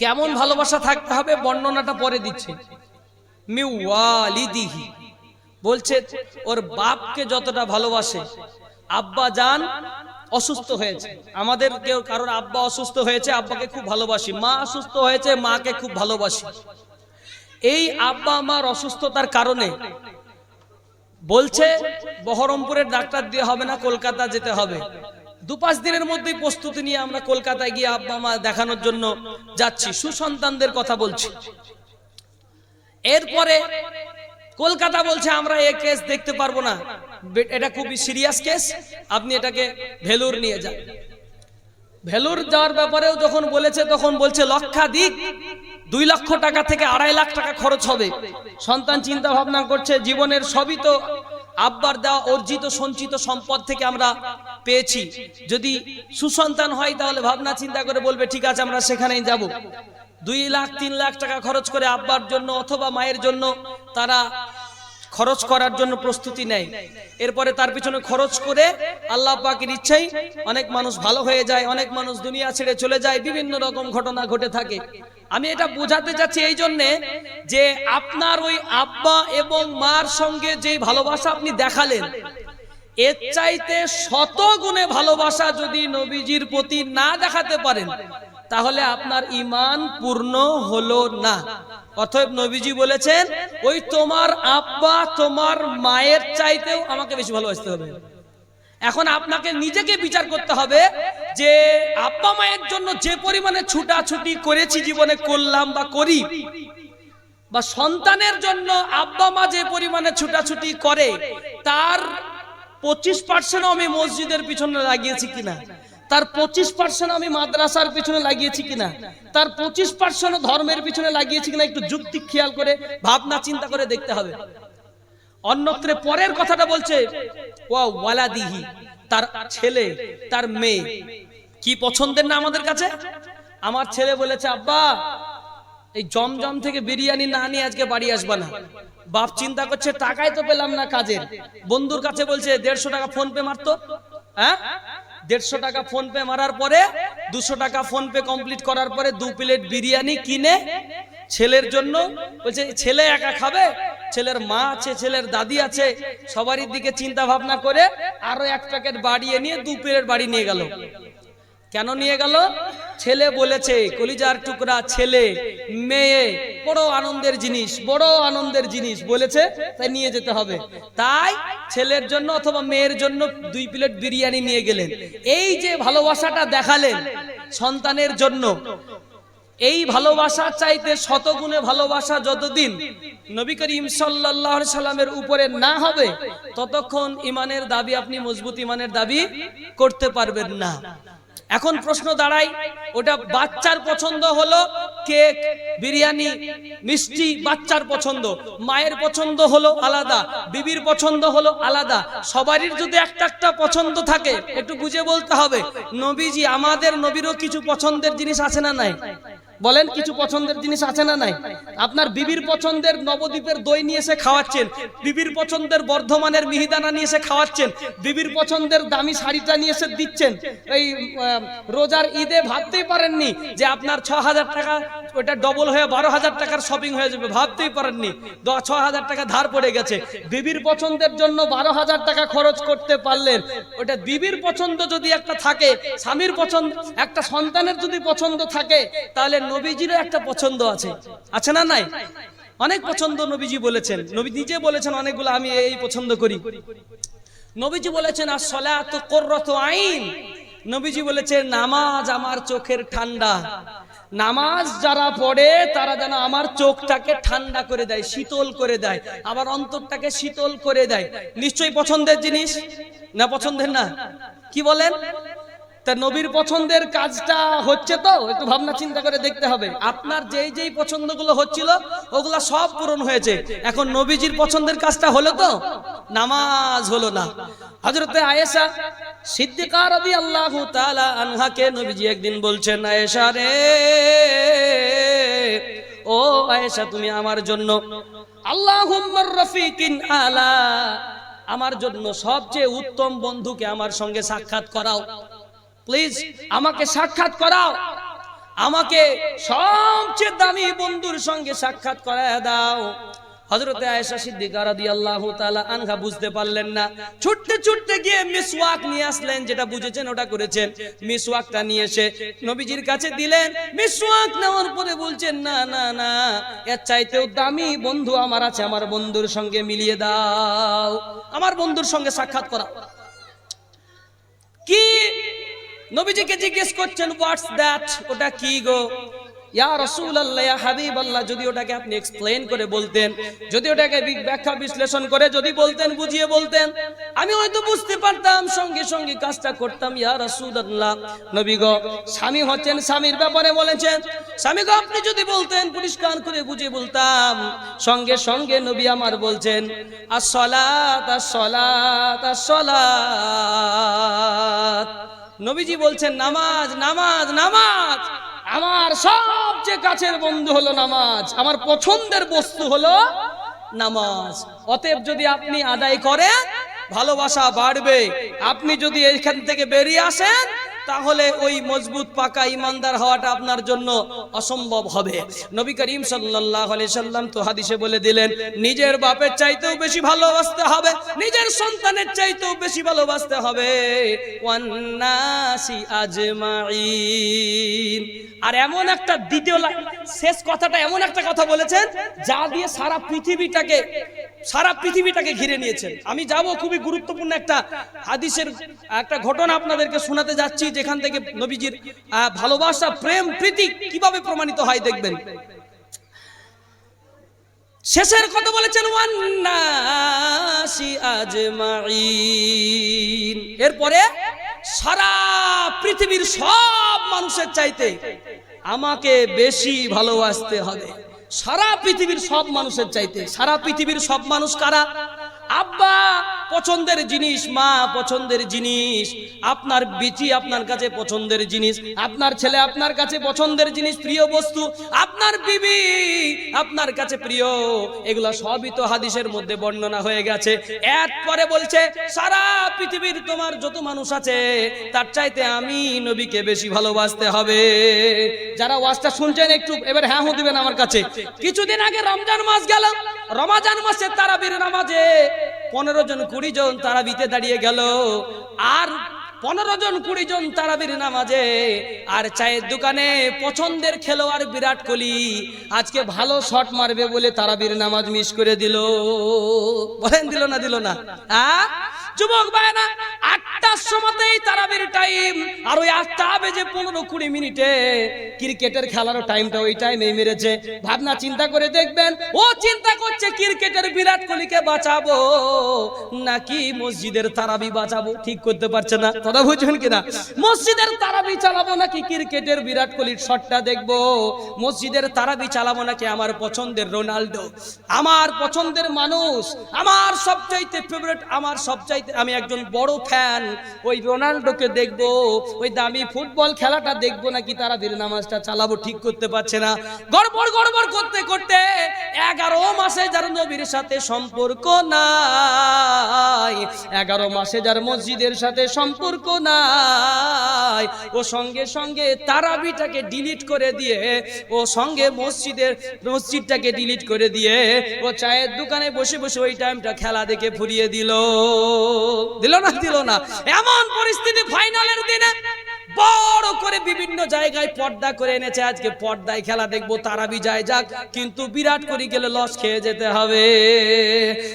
কেমন ভালোবাসা থাকতে হবে বর্ণনাটা পরে দিচ্ছে। বলছে, ওর বাপকে যতটা ভালোবাসে, আব্বা যান অসুস্থ হয়েছে। আমাদের কেউ কারোর আব্বা অসুস্থ হয়েছে, আব্বাকে খুব ভালোবাসি। মা অসুস্থ হয়েছে, মাকে খুব ভালোবাসি। এই আব্বা আমার অসুস্থতার কারণে বলছে, বহরমপুরের ডাক্তার দিয়ে হবে না, কলকাতা যেতে হবে। দু পাঁচ দিনের মধ্যেই প্রস্তুতি নিয়ে আমরা কলকাতায় গিয়ে আব্বা মা দেখানোর জন্য যাচ্ছি। সুসন্তানদের কথা বলছি। এরপরে কলকাতা বলছে, আমরা এই কেস দেখতে পারব না। এটা খুবই সিরিয়াস কেস। আপনি এটাকে ভেলুর নিয়ে যান। ভেলুর যাওয়ার ব্যাপারেও যখন বলেছে, তখন বলছে, লক্ষাধিক দুই লক্ষ টাকা থেকে আড়াই লাখ টাকা খরচ হবে। সন্তান চিন্তা ভাবনা করছে, জীবনের সবই তো আব্বার দেওয়া অর্জিত, সঞ্চিত সম্পদ থেকে আমরা পেয়েছি। যদি সুসন্তান হয়, তাহলে ভাবনা চিন্তা করে বলবে, ঠিক আছে, আমরা সেখানেই যাব। দুই লাখ, তিন লাখ টাকা খরচ করে আব্বার জন্য অথবা মায়ের জন্য তারা খরচ করার জন্য প্রস্তুতি নেয়। এরপরে তার পিছনে খরচ করে আল্লাহ পাকের ইচ্ছাই অনেক মানুষ ভালো হয়ে যায়, অনেক মানুষ দুনিয়া ছেড়ে চলে যায়, বিভিন্ন রকম ঘটনা ঘটে থাকে। আমি এটা বোঝাতে চাচ্ছি এই জন্যে যে আপনার ওই আব্বা এবং মার সঙ্গে যেই ভালোবাসা আপনি দেখালেন, এর চাইতে শত গুণে ভালোবাসা যদি নবীজির প্রতি না দেখাতে পারেন তাহলে আপনার ইমান পূর্ণ হলো না। অতএব নবীজি বলেছেন, ওই তোমার আব্বা তোমার মায়ের চাইতেও আমাকে বেশি ভালোবাসতে হবে। এখন আপনাকে নিজেকে বিচার করতে হবে যে আব্বা মায়ের জন্য যে পরিমাণে ছুটাছুটি করেছি জীবনে করলাম বা করি, বা সন্তানের জন্য আব্বা মা যে পরিমাণে ছুটাছুটি করে, তার পঁচিশ পার্সেন্ট আমি মসজিদের পিছনে লাগিয়েছি কিনা? তার পঁচিশ পার্সেন্ট আমি মাদ্রাসার পিছনে লাগিয়েছি কিনা? তার পঁচিশ পার্সেন্ট ধর্মের পিছনে লাগিয়েছি কিনা? একটু যুক্তি খেয়াল করে, ভাবনা চিন্তা করে দেখতে হবে। অন্যত্রে পরের কথাটা বলছে, ওয়া ওয়ালাদিহি তার ছেলে, তার মেয়ে। কি পছন্দের না আমাদের কাছে? আমার ছেলে বলেছে, আব্বা, এই জমজম থেকে বিরিয়ানি না নিয়ে আজকে বাড়ি আসবা না। বাপ চিন্তা করছে, টাকাই তো পেলাম না কাজের। বন্ধুর কাছে বলছে, দেড়শো টাকা ফোন পে মারতো? হ্যাঁ? দেড়শো টাকা ফোন পে মারার পরে, দুশো টাকা ফোন পে কমপ্লিট করার পরে দু প্লেট বিরিয়ানি কিনে ছেলের জন্য বলছে, ছেলে একা খাবে? ছেলের মা আছে, ছেলের দাদি আছে। সবারই দিকে চিন্তা ভাবনা করে আরও এক প্যাকেট বাড়িয়ে নিয়ে দু প্লেট বাড়ি নিয়ে গেল। কেন নিয়ে গেল? ছেলে বলেছে, কলিজার টুকরা ছেলে, মেয়ে, বড় আনন্দের জিনিস, বড় আনন্দের জিনিস বলেছে, তাই নিয়ে যেতে হবে। তাই ছেলের জন্য অথবা মেয়ের জন্য দুই প্লেট বিরিয়ানি নিয়ে গেলেন। এই যে ভালোবাসাটা দেখালেন সন্তানের জন্য, এই ভালোবাসা চাইতে শতগুণে ভালোবাসা যতদিন নবী করিম আলাইহি সাল্লামের উপরে না হবে, ততক্ষণ ইমানের দাবি আপনি মজবুত ইমানের দাবি করতে পারবেন না। এখন প্রশ্ন দাঁড়াই ওটা বাচ্চার পছন্দ হলো কেক, বিরিয়ানি, মিষ্টি বাচ্চার পছন্দ, মায়ের পছন্দ হলো আলাদা, বিবির পছন্দ হলো আলাদা, সবারই যদি একটা একটা পছন্দ থাকে, একটু বুঝে বলতে হবে, নবীজি, আমাদের নবীরও কিছু পছন্দের জিনিস আছে না নাই? বলেন, কিছু পছন্দের জিনিস আছে না নাই? আপনার বিবির পছন্দের নবদ্বীপের দই নিয়ে এসে খাওয়াচ্ছেন, বিবির পছন্দের বর্ধমানের মিহিদানা নিয়ে এসে খাওয়াচ্ছেন, বিবির পছন্দের দামি শাড়িটা নিয়ে এসে দিচ্ছেন। এই রোজার ঈদে ভাবতেই পারেননি যে আপনার ছ হাজার টাকা ওটা ডবল হয়ে বারো হাজার টাকার শপিং হয়ে যাবে, ভাবতেই পারেননি। ছ হাজার টাকা ধার পড়ে গেছে। বিবির পছন্দের জন্য বারো হাজার টাকা খরচ করতে পারলেন। ওটা বিবির পছন্দ যদি একটা থাকে, স্বামীর পছন্দ, একটা সন্তানের যদি পছন্দ থাকে, তাহলে নবীজিরও একটা পছন্দ আছে। আছে না নাই? অনেক পছন্দ নবীজি বলেছেন। নবী নিজে বলেছেন, অনেকগুলো আমি এই পছন্দ করি। নবীজি বলেছেন আর সলাত কররত আইন। নবীজি বলেছেন, নামাজ আমার চোখের ঠান্ডা। নামাজ যারা পড়ে, তারা যেন আমার চোখটাকে ঠান্ডা করে দেয়, শীতল করে দেয় আবার অন্তরটাকে শীতল করে দেয়। নিশ্চয়ই পছন্দের জিনিস? না পছন্দের না? কি বলেন? তা নবীর পছন্দের কাজটা হচ্ছে তো, একটু ভাবনা চিন্তা করে দেখতে হবে। আপনার যেই যেই পছন্দগুলো হচ্ছিল, ওগুলা সব পূরণ হয়েছে। এখন নবীজির পছন্দের কাজটা হলো তো, নামাজ হলো না। হজরতে আয়েশা সিদ্দিকা রবি আল্লাহ তাআলা আনহাকে নবীজি একদিন বলছেন, আয়েশা রে, ও আয়েশা, তুমি আমার জন্য আল্লাহুম্মার রফিকিন আলা, আমার জন্য সবচেয়ে উত্তম বন্ধুকে আমার সঙ্গে সাক্ষাৎ করাও। প্লিজ আমাকে সাক্ষাৎ করাও। আমাকে সবচেয়ে দামি বন্ধুর সঙ্গে সাক্ষাৎ করায় দাও। হজরতে আয়েশা সিদ্দিকা রাদিয়াল্লাহু তাআলা আনহা বুঝতে পারলেন না। ছুটতে ছুটতে গিয়ে মিসওয়াক নিয়ে আসলেন, যেটা বুঝেছেন ওটা করেছেন। মিসওয়াকটা নিয়ে এসে নবীজির কাছে দিলেন। মিসওয়াক নেওয়ার পরে বলছেন, না না না, এর চাইতেও দামি বন্ধু আমার আছে, আমার বন্ধুর সঙ্গে মিলিয়ে দাও। আমার বন্ধুর সঙ্গে সাক্ষাৎ করা কি নবীজিকে জিজ্ঞেস করছেন হোয়াটস দ্যাট ওটা কি গো? ইয়া রাসূলুল্লাহ, ইয়া হাবিবাল্লাহ। যদি ওটাকে আপনি এক্সপ্লেইন করে বলতেন, যদি ওটাকে ব্যাখ্যা বিশ্লেষণ করে যদি বলতেন, বুঝিয়ে বলতেন, আমি হয়তো বুঝতে পারতাম। সঙ্গে সঙ্গে কাজটা করতাম, ইয়া রাসূলুল্লাহ। নবী গো, স্বামী হচ্ছেন, স্বামীর ব্যাপারে বলেছেন, স্বামী গো, আপনি যদি বলতেন, পরিষ্কার করে বুঝিয়ে বলতাম। সঙ্গে সঙ্গে নবী আমার বলছেন as-salat as-salat as-salat নবীজি বলছেন, নামাজ নামাজ নামাজ। আমার সবচেয়ে কাছের বন্ধু হলো নামাজ। আমার পছন্দের বস্তু হলো নামাজ। অতএব যদি আপনি আদায় করেন, ভালোবাসা বাড়বে। আপনি যদি এইখান থেকে বেরিয়ে আসেন তাহলে ওই মজবুত পাকা ইমানদার হওয়াটা আপনার জন্য অসম্ভব হবে। নবী করিম সাল্লাম তো হাদিসে বলে দিলেন, নিজের বাপের চাইতেও বেশি ভালোবাসতে হবে, নিজের সন্তানের চাইতেও বেশি ভালোবাসতে হবে। আর এমন একটা দ্বিতীয় শেষ কথাটা এমন একটা কথা বলেছেন, যা দিয়ে সারা পৃথিবীটাকে সারা পৃথিবীটাকে ঘিরে নিয়েছেন। আমি যাব খুবই গুরুত্বপূর্ণ একটা হাদিসের, একটা ঘটনা আপনাদেরকে শোনাতে যাচ্ছি, যেখান থেকে নবীজির ভালোবাসা, প্রেম, প্রীতি কীভাবে প্রমাণিত হয় দেখবেন। শেষের কথা বলেছেন এরপরে সারা পৃথিবীর সব মানুষের চাইতে আমাকে বেশি ভালোবাসতে হবে। সারা পৃথিবীর সব মানুষের চাইতে সারা পৃথিবীর সব মানুষ কারা? আব্বা পছন্দের জিনিস, মা পছন্দের জিনিস, আপনার বিচি আপনার কাছে পছন্দের জিনিস, আপনার ছেলে আপনার কাছে পছন্দের জিনিস, প্রিয় বস্তু, আপনার বিবি আপনার কাছে প্রিয়, এগুলা সবই তো হাদিসের মধ্যে বর্ণনা হয়ে গেছে। এরপরে বলছে, সারা পৃথিবীর তোমার যত মানুষ আছে, তার চাইতে আমি নবীকে বেশি ভালোবাসতে হবে। যারা ওয়াজটা শুনছেন একটু, এবার হ্যাঁ হো দিবেন আমার কাছে। কিছুদিন আগে রমজান মাস গেল, রমাজান মাসে তারাবির নামাজে পনেরো জন কুড়ি জন তারা বিতে দাঁড়িয়ে গেল। আর পনেরো জন, কুড়ি জন তারাবির নামাজে। আর চায়ের দোকানে পছন্দের খেলোয়াড় বিরাট কোহলি। আজকে ভালো শট মারবে বলে তারাবির নামাজ মিস করে দিল। বলেন, দিল না দিল না? আ? যুবক ভাইরা আটটার সময়তেই তারাবির টাইম আর ওই আটটা বেজে পনেরো কুড়ি মিনিটে ক্রিকেটের খেলার টাইমটা ওই টাইমেই মেরেছে। ভাবনা, চিন্তা করে দেখবেন, ও চিন্তা করছে ক্রিকেটের বিরাট কোহলিকে বাঁচাবো, নাকি মসজিদের তারাবি বাঁচাবো? ঠিক করতে পারছে না। কথা বুঝবেন কিনা? মসজিদের তারাবি চালাবো নাকি ক্রিকেটের বিরাট কোহলির শটটা দেখব? মসজিদের তারাবি চালাবো নাকি আমার পছন্দের রোনাল্ডো আমার পছন্দের মানুষ, আমার সবচাইতে ফেভারিট আমার সবচাইতে আমি একজন বড় ফ্যান ওই রোনাল্ডোকে দেখব, ওই দামি ফুটবল খেলাটা দেখব নাকি তারা বীর নামাজটা চালাবো ঠিক করতে পারছে না। গড়বড় গড়বড় করতে করতে এগারো মাসে যার নবীর সাথে সম্পর্ক নাই। এগারো মাসে যার মসজিদের সাথে সম্পর্ক নাই ও সঙ্গে সঙ্গে তারাবিটাকে ডিলিট করে দিয়ে, ও সঙ্গে মসজিদের, মসজিদটাকে ডিলিট করে দিয়ে, ও চায়ের দোকানে বসে বসে ওই টাইমটা খেলা দেখে ফুরিয়ে দিল। দিল না দিল না। এমন পরিস্থিতি ফাইনালের দিনে বড় করে বিভিন্ন জায়গায় পর্দা করে এনেছে। আজকে পর্দায় খেলা দেখব তারাবি যায় যাক। কিন্তু বিরাট কোহলি গেলে লস খেয়ে যেতে হবে।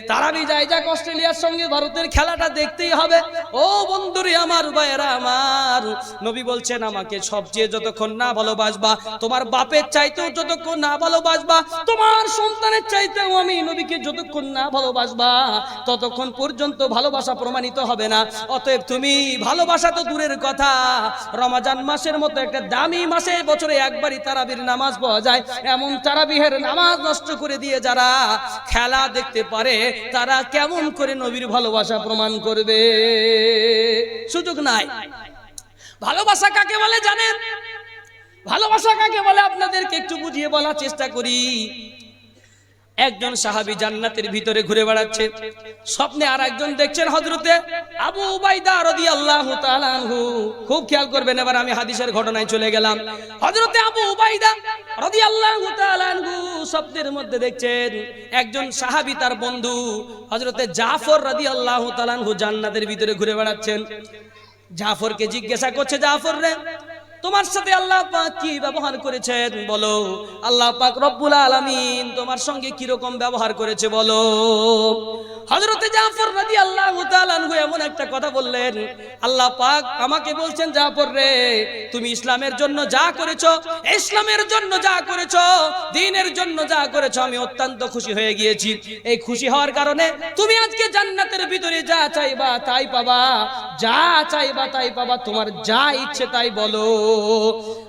তারাবি যায় যাক, অস্ট্রেলিয়ার সঙ্গে ভারতের খেলাটা দেখতেই হবে। ও বন্ধুরে আমার, ভাইয়েরা আমার, নবী বলছেন, আমাকে সবচেয়ে যতক্ষণ না ভালোবাসবা, তোমার বাপের চাইতেও যতক্ষণ না ভালোবাসবা, তোমার সন্তানের চাইতেও আমি নবীকে যতক্ষণ না ভালোবাসবা, ততক্ষণ পর্যন্ত ভালোবাসা প্রমাণিত হবে না। অতএব তুমি ভালোবাসা তো দূরের কথা রমাজান মাসের মতো একটা দামি মাসে বছরে একবারই তারাবির নামাজ পাওয়া যায়। এমন তারাবিহের নামাজ নষ্ট করে দিয়ে যারা খেলা দেখতে পারে, তারা কেমন করে নবীর ভালোবাসা প্রমাণ করবে? সুযোগ নাই। ভালোবাসা কাকে বলে জানেন? ভালোবাসা কাকে বলে? আপনাদেরকে একটু বুঝিয়ে বলার চেষ্টা করি। একজন সাহাবি জান্নাতের ভিতরে ঘুরে বেড়াচ্ছে। স্বপ্নে আর একজন দেখছেন হজরতে আবু তাআলা আনহু। খুব খেয়াল করবেন, এবার আমি হাদিসের ঘটনায় চলে গেলাম। হজরতে আবু তাআলা আনহু স্বপ্নের মধ্যে দেখছেন একজন সাহাবি তার বন্ধু হজরতে জাফর রাদিয়াল্লাহু আল্লাহ জান্নাতের ভিতরে ঘুরে বেড়াচ্ছেন। জাফরকে জিজ্ঞাসা করছে, জাফর রে তোমার সাথে আল্লাহ পাক কি ব্যবহার করেছেন? বলো। আল্লাহ পাক রব্বুল আলামিন তোমার সঙ্গে কি রকম ব্যবহার করেছে বলো। হযরতে জাফর রাদিয়াল্লাহু তাআলা আনহু এমন একটা কথা বললেন, আল্লাহ পাক আমাকে বলছেন, জাফর রে, তুমি ইসলামের জন্য যা করেছ, ইসলামের জন্য যা করেছ দ্বীনের জন্য যা করেছ, আমি অত্যন্ত খুশি হয়ে গিয়েছি। এই খুশি হওয়ার কারণে তুমি আজকে জান্নাতের ভিতরে যা চাইবা তাই পাবা, যা চাইবা তাই পাবা, তোমার যা ইচ্ছে তাই বলো।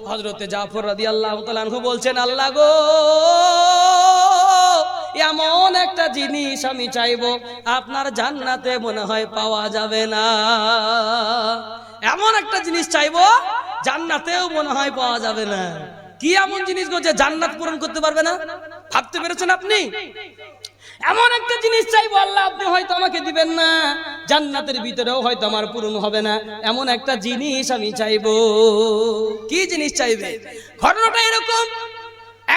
হজরতে জাফর রাদি আল্লাহ তালানহু বলছেন, আল্লাহ গো, এমন একটা জিনিস আমি চাইব, আপনার জান্নাতে মনে হয় পাওয়া যাবে না। এমন একটা জিনিস চাইব, জান্নাতেও মনে হয় পাওয়া যাবে না। কি এমন জিনিস গো যে জান্নাত পূরণ করতে পারবে না? ভাবতে পেরেছেন আপনি? এমন একটা জিনিস চাইব, আল্লাহ আপনি হয়তো আমাকে দিবেন না। জান্নাতের ভিতরেও হয়তো আমার পূরণ হবে না। এমন একটা জিনিস আমি চাইব। কি জিনিস চাইবে? ঘটনাটা এরকম।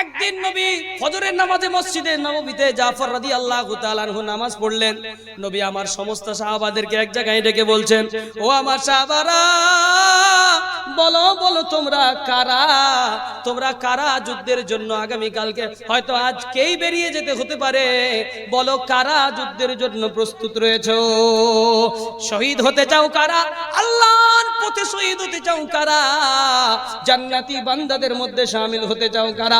একদিন নবী ফজরের নামাজে মসজিদে নববীতে জাফর রাদি আল্লাহ তাআলাহু নামাজ পড়লেন। নবী আমার সমস্ত সাহাবাদেরকে এক জায়গায় ডেকে বলছেন, ও আমার সাহাবারা, বলো বলো তোমরা কারা? তোমরা কারা যুদ্ধের জন্য আগামী কালকে হয়তো আজকেই বেরিয়ে যেতে হতে পারে। বলো, কারা যুদ্ধের জন্য প্রস্তুত রয়েছে? শহীদ হতে চাও কারা? আল্লাহর পথে শহীদ হতে চাও কারা? জান্নাতি বান্দাদের মধ্যে শামিল হতে চাও কারা?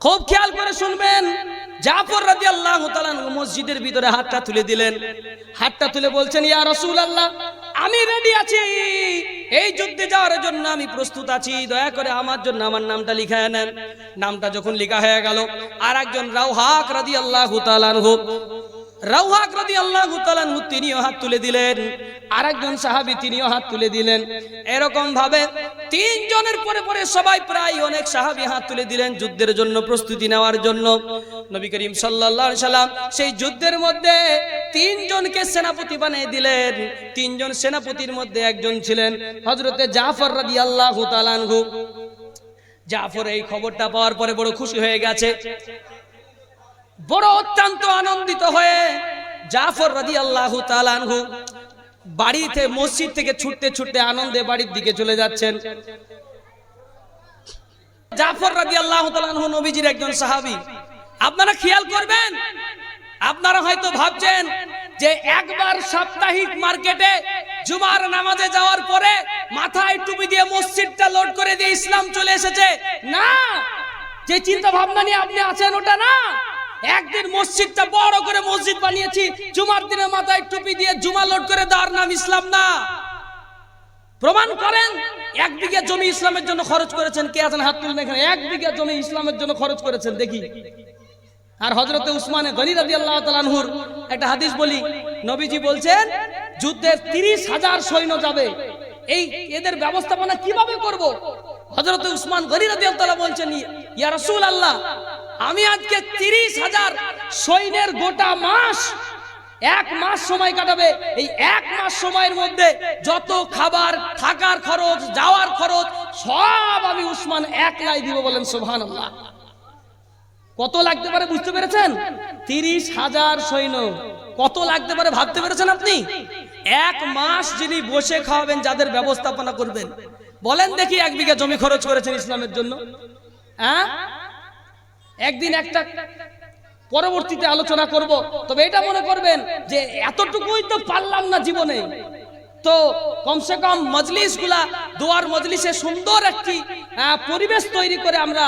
খুব খেয়াল করে শুনবেন। জাফর রাজি আল্লাহ মসজিদের ভিতরে হাতটা তুলে দিলেন। হাতটা তুলে বলছেন, ইয়া রসুল আল্লাহ আমি রেডি আছি। এই যুদ্ধে যাওয়ার জন্য আমি প্রস্তুত আছি। দয়া করে আমার জন্য আমার নামটা লিখা নেন। নামটা যখন লিখা হয়ে গেল আর একজন রাউহাক রাজি আল্লাহ তিনিও হাত তুলে দিলেন। সাহাবী তিনিও হাত তুলে দিলেন। এরকম ভাবে তিনজনের পরে পরে সবাই প্রায় অনেক সাহাবী হাত তুলে দিলেন যুদ্ধের জন্য, প্রস্তুতি নেওয়ার জন্য। নবী করিম সাল্লাম সেই যুদ্ধের মধ্যে তিনজনকে সেনাপতি বানিয়ে দিলেন। তিনজন সেনাপতির মধ্যে একজন ছিলেন হযরতে জাফর রাদিয়াল্লাহু তাআলা আনহু। জাফর এই খবরটা পাওয়ার পরে বড় খুশি হয়ে গেছে। বড় অত্যন্ত আনন্দিত হয়ে জাফর রাদি আল্লাহ তালানহু বাড়িতে মসজিদ থেকে ছুটতে ছুটতে আনন্দে বাড়ির দিকে চলে যাচ্ছেন। জাফর রাদি আল্লাহ তালানহু নবীজির একজন সাহাবী। আপনারা খেয়াল করবেন, আপনারা হয়তো ভাবছেন যে একবার সাপ্তাহিক মার্কেটে জুমার নামাজে যাওয়ার পরে মাথায় টুপি দিয়ে মসজিদটা লোড করে দিয়ে ইসলাম চলে এসেছে। না, যে চিন্তা ভাবনা নিয়ে আপনি আছেন ওটা না। একদিন মসজিদটা বড় করে মসজিদ বানিয়েছি, জুমার দিনে মাথায় টুপি দিয়ে জুমা লোড করে দেওয়ার নাম ইসলাম না। প্রমাণ করেন, এক বিঘা জমি ইসলামের জন্য খরচ করেছেন, কে আছেন হাত তুলবেন এখানে? এক বিঘা জমি ইসলামের জন্য খরচ করেছেন, দেখি। আর হজরতে উসমানে গনি রাজি আল্লাহ তালানহুর একটা হাদিস বলি, নবীজি বলছেন যুদ্ধের তিরিশ হাজার সৈন্য যাবে। এই এদের ব্যবস্থাপনা কীভাবে করব? হজরত উসমান গনি রাজি আল্লাহ বলছেন, ইয়া রাসূল আল্লাহ আমি আজকে তিরিশ হাজার সৈন্যের গোটা মাস, এক মাস সময় কাটাবে। এই এক মাস সময়ের মধ্যে যত খাবার, থাকার খরচ, যাওয়ার খরচ, সব আমি উসমান একলাই দিব বলেন আল্লাহ কত লাগতে পারে বুঝতে পেরেছেন? তিরিশ হাজার সৈন্য। কত লাগতে পারে ভাবতে পেরেছেন আপনি? এক মাস যিনি বসে খাওয়াবেন, যাদের ব্যবস্থাপনা করবেন। বলেন দেখি এক বিঘা জমি খরচ করেছেন ইসলামের জন্য। হ্যাঁ? একদিন একটা পরবর্তীতে আলোচনা করব। তবে এটা মনে করবেন যে এতটুকুই তো পারলাম না জীবনে। তো কমসে কম মজলিসগুলা দোয়ার মজলিসে সুন্দর একটি পরিবেশ তৈরি করে আমরা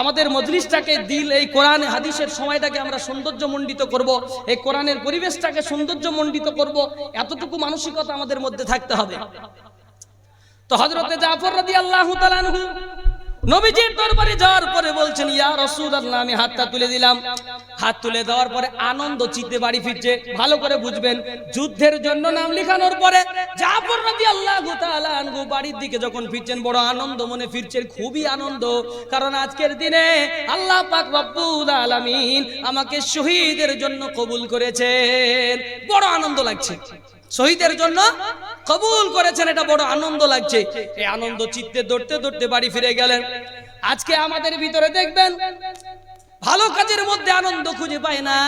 আমাদের মজলিসটাকে দিল, এই কোরআন হাদিসের সময়টাকে আমরা সৌন্দর্য সৌন্দর্যমণ্ডিত করব, এই কোরআনের পরিবেশটাকে সৌন্দর্য সৌন্দর্যমণ্ডিত করব, এতটুকু মানসিকতা আমাদের মধ্যে থাকতে হবে। তো হজরতে জাফর রাদি আল্লাহ তালানহু নবীজির দরবারে যাওয়ার পরে বলছেন, ইয়া রাসূলুল্লাহ, আমি হাতটা তুলে দিলাম। হাত তুলে দেওয়ার পরে আনন্দ চিত্তে বাড়ি ফিরছে। ভালো করে বুঝবেন, যুদ্ধের জন্য নাম লেখানোর পরে জাফর রাদিয়াল্লাহু তাআলা আনহু বাড়ির দিকে যখন ফিরছেন, বড় আনন্দ মনে ফিরছেন খুবই আনন্দ। কারণ আজকের দিনে আল্লাহ পাক রব্বুল আলামিন আমাকে শহীদের জন্য কবুল করেছেন। বড় আনন্দ লাগছে। শহীদের জন্য কবুল করেছেন, এটা বড় আনন্দ লাগছে। এই আনন্দ চিত্তে দৌড়তে দৌড়তে বাড়ি ফিরে গেলেন। আজকে আমাদের ভিতরে দেখবেন, ভালো কাজের মধ্যে আনন্দ খুঁজে পায় না।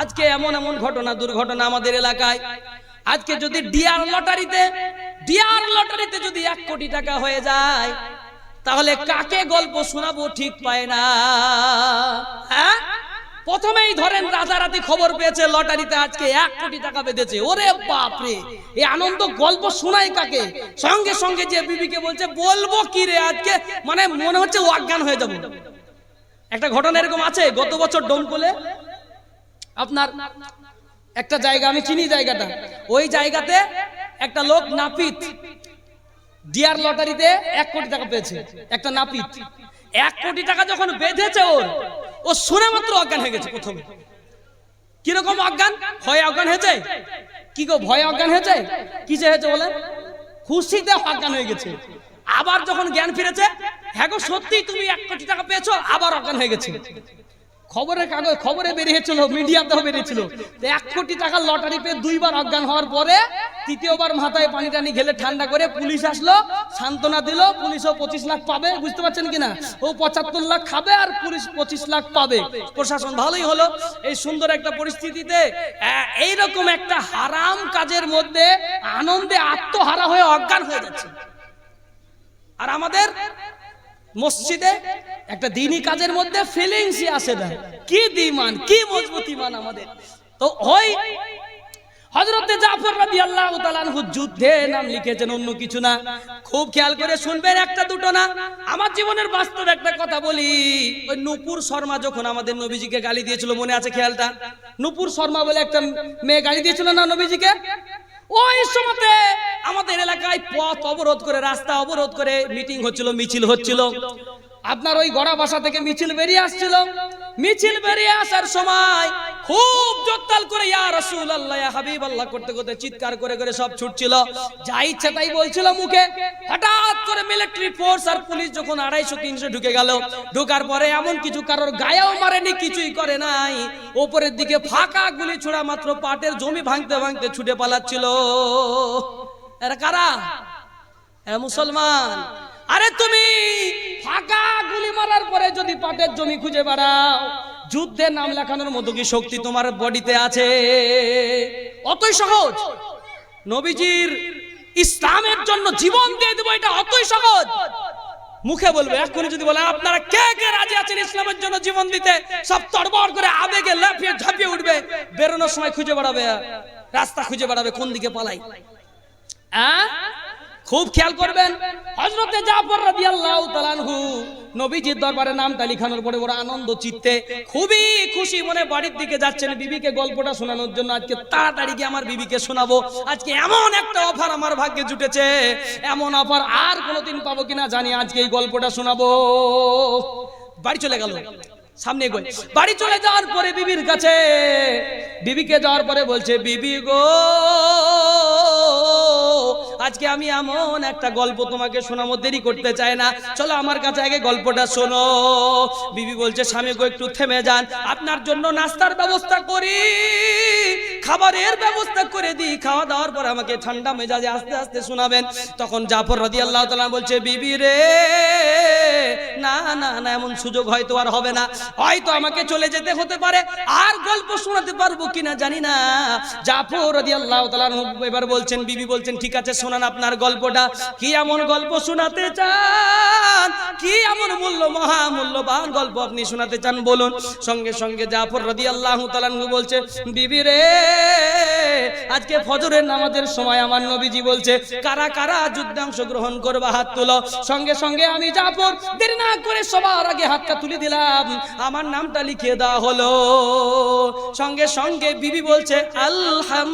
আজকে এমন এমন ঘটনা, দুর্ঘটনা আমাদের এলাকায়। আজকে যদি ডিয়ার লটারিতে ডিয়ার লটারিতে যদি এক কোটি টাকা হয়ে যায়, তাহলে কাকে গল্প শোনাবো ঠিক পায় না। হ্যাঁ? প্রথমেই ধরেন রাতারাতি খবর পেয়েছে, লটারিতে আজকে এক কোটি টাকা বেঁধেছে। ওরে বাপরে, এই আনন্দ গল্প শোনাই কাকে? সঙ্গে সঙ্গে যে বিবিকে বলছে, বলব কি রে আজকে? মানে মনে হচ্ছে অজ্ঞান হয়ে যাব। একটা ঘটনা এরকম আছে, গত বছর ডোমকুলে আপনার একটা জায়গা, আমি চিনি জায়গাটা। ওই জায়গাতে একটা লোক নাপিত, ডিয়ার লটারিতে এক কোটি টাকা পেয়েছে, একটা নাপিত। এক কোটি টাকা যখন বেঁধেছে ওর ও শুনে মাত্র অজ্ঞান হয়ে গেছে প্রথমে। কীরকম অজ্ঞান? ভয়ে অজ্ঞান হয়েছে? কি গো, ভয়ে অজ্ঞান হয়েছে? কিসে হয়েছে বলে খুশিতে অজ্ঞান হয়ে গেছে। আবার যখন জ্ঞান ফিরেছে হ্যাঁ গো সত্যি তুমি এক কোটি টাকা পেয়েছ, আবার অজ্ঞান হয়ে গেছে। খবরের কাগজ, খবরে বেরিয়েছিল মিডিয়াতেও বেরিয়েছিল। তো এক কোটি টাকা লটারি পেয়ে দুইবার অজ্ঞান হওয়ার পরে তৃতীয়বার মাথায় পানি টানি ঘেলে ঠান্ডা করে পুলিশ আসলো, সান্ত্বনা দিল, পুলিশও পঁচিশ লাখ পাবে, বুঝতে পারছেন কিনা? ও পঁচাত্তর লাখ খাবে আর পুলিশ পঁচিশ লাখ পাবে। প্রশাসন ভালোই হলো। এই সুন্দর একটা পরিস্থিতিতে এইরকম একটা হারাম কাজের মধ্যে আনন্দে আত্মহারা হয়ে অজ্ঞান হয়ে যাচ্ছে। আর আমাদের মসজিদে একটা দিনই কাজের মধ্যে ফিলিংসই আসে না। কি দিমান, কি মজবুত ইমান আমাদের। তো ওই হজরতে জাফর রাদিয়াল্লাহু তাআলা আনহু যুদ্ধে নাম লিখেছেন, অন্য কিছু না। খুব খেয়াল করে শুনবেন, একটা দুটো না। আমার জীবনের বাস্তব একটা কথা বলি। ওই নূপুর শর্মা যখন আমাদের নবীজিকে গালি দিয়েছিল, মনে আছে খেয়ালটা? নূপুর শর্মা বলে একটা মেয়ে গালি দিয়েছিল না নবীজিকে? ওই সময়তে আমাদের এলাকায় পথ অবরোধ করে, রাস্তা অবরোধ করে মিটিং হচ্ছিল, মিছিল হচ্ছিল। আপনার ওই গড়া বাসা থেকে মিছিল বেরিয়ে আসছিল। মিছিল বেরিয়ে আসার সময় খুব জোরতাল করে, ইয়া রাসূলুল্লাহ, ইয়া হাবিবাল্লাহ করতে করতে চিৎকার করে করে সব ছুটছিল। যা ইচ্ছে তাই বলছিল মুখে। হঠাৎ করে মিলিটারি ফোর্স আর পুলিশ যখন আড়াইশো, তিনশো ঢুকে গেল, ঢোকার পরে এমন কিছু কারোর গায়েও মারেনি, কিছুই করে নাই। ওপরের দিকে ফাঁকা গুলি ছোড়া মাত্র পাটের জমি ভাঙতে ভাঙতে ছুটে পালাচ্ছিল। এরা কারা? এ মুসলমান। আরে তুমি, ফাঁকা গুলি মারার পরে যদি পাটের জমি খুঁজে বেড়াও যুদ্ধে নাম লেখানোর মতো কি শক্তি তোমার বডিতে আছে? অতই সহজ। নবীজির ইসলামের জন্য জীবন দিয়ে দেবো এটা অতই সহজ। মুখে বলবে, এক্ষুনি যদি বলে, আপনারা কে কে রাজি আছেন ইসলামের জন্য জীবন দিতে? সব তড়বড় করে আবেগে লাফিয়ে ঝাঁপিয়ে উঠবে। বেরোনোর সময় খুঁজে বেড়াবে। রাস্তা খুঁজে বেড়াবে, কোন দিকে পালাই? হ্যাঁ খুব খেয়াল করবেন। হজরতে জাফর রাদিয়াল্লাহু তাআলাহু নবীজির দরবারে নামটা লিখানোর পরে ওরা আনন্দ চিত্তে খুবই খুশি মনে বাড়ির দিকে যাচ্ছেন। বিবিকে গল্পটা শোনানোর জন্য আজকে তাড়াতাড়ি গিয়ে আমার বিবিকে শোনাবো। আজকে এমন একটা অফার আমার ভাগ্যে জুটেছে। এমন অফার আর কোনোদিন পাবো কিনা জানি আজকে এই গল্পটা শোনাবো। বাড়ি চলে গেল। সামনে গই বাড়ি চলে যাওয়ার পরে বিবির কাছে, বিবিকে যাওয়ার পরে বলছে, বিবি গো আজকে আমি এমন একটা গল্প তোমাকে শোনাবো, দেরি করতে চাই না। চলো আমার কাছে আগে গল্পটা শোনো। বিবি বলছে, স্বামী গো, একটু থেমে যান। আপনার জন্য নাস্তার ব্যবস্থা করি। খাবারের ব্যবস্থা করে দিই। খাওয়া দাওয়ার পর আমাকে ঠান্ডা মেজাজে আস্তে আস্তে শোনাবেন। তখন জাফর রাদি আল্লাহ বলছে, বিবি রে, না না না, এমন সুযোগ হয়তো আর হবে না। হয়তো আমাকে চলে যেতে হতে পারে। আর গল্প শোনাতে পারব কিনা জানি না। জাফর রাদি আল্লাহ এবার বলছেন, বিবি বলছেন, ঠিক আছে শোনান আপনার গল্পটা। কি এমন গল্প শোনাতে চান? কি এমন মূল্য মহা মূল্যবান গল্প আপনি শোনাতে চান বলুন। সঙ্গে সঙ্গে জাফর রাদি আল্লাহ তালানহু বলছে, বিবি রে, আজকে ফজরের নামাজের সময় আমার নবীজি বলছে, কারা কারা যুদ্ধে অংশগ্রহণ করবা, হাত তুলো। সঙ্গে সঙ্গে আমি জাফর, দেরি না করে সবার আগে হাতটা তুলে দিলাম। আমার নামটা লিখিয়ে দেওয়া হলো। সঙ্গে সঙ্গে বিবি বলছে, আলহামদুলিল্লাহ।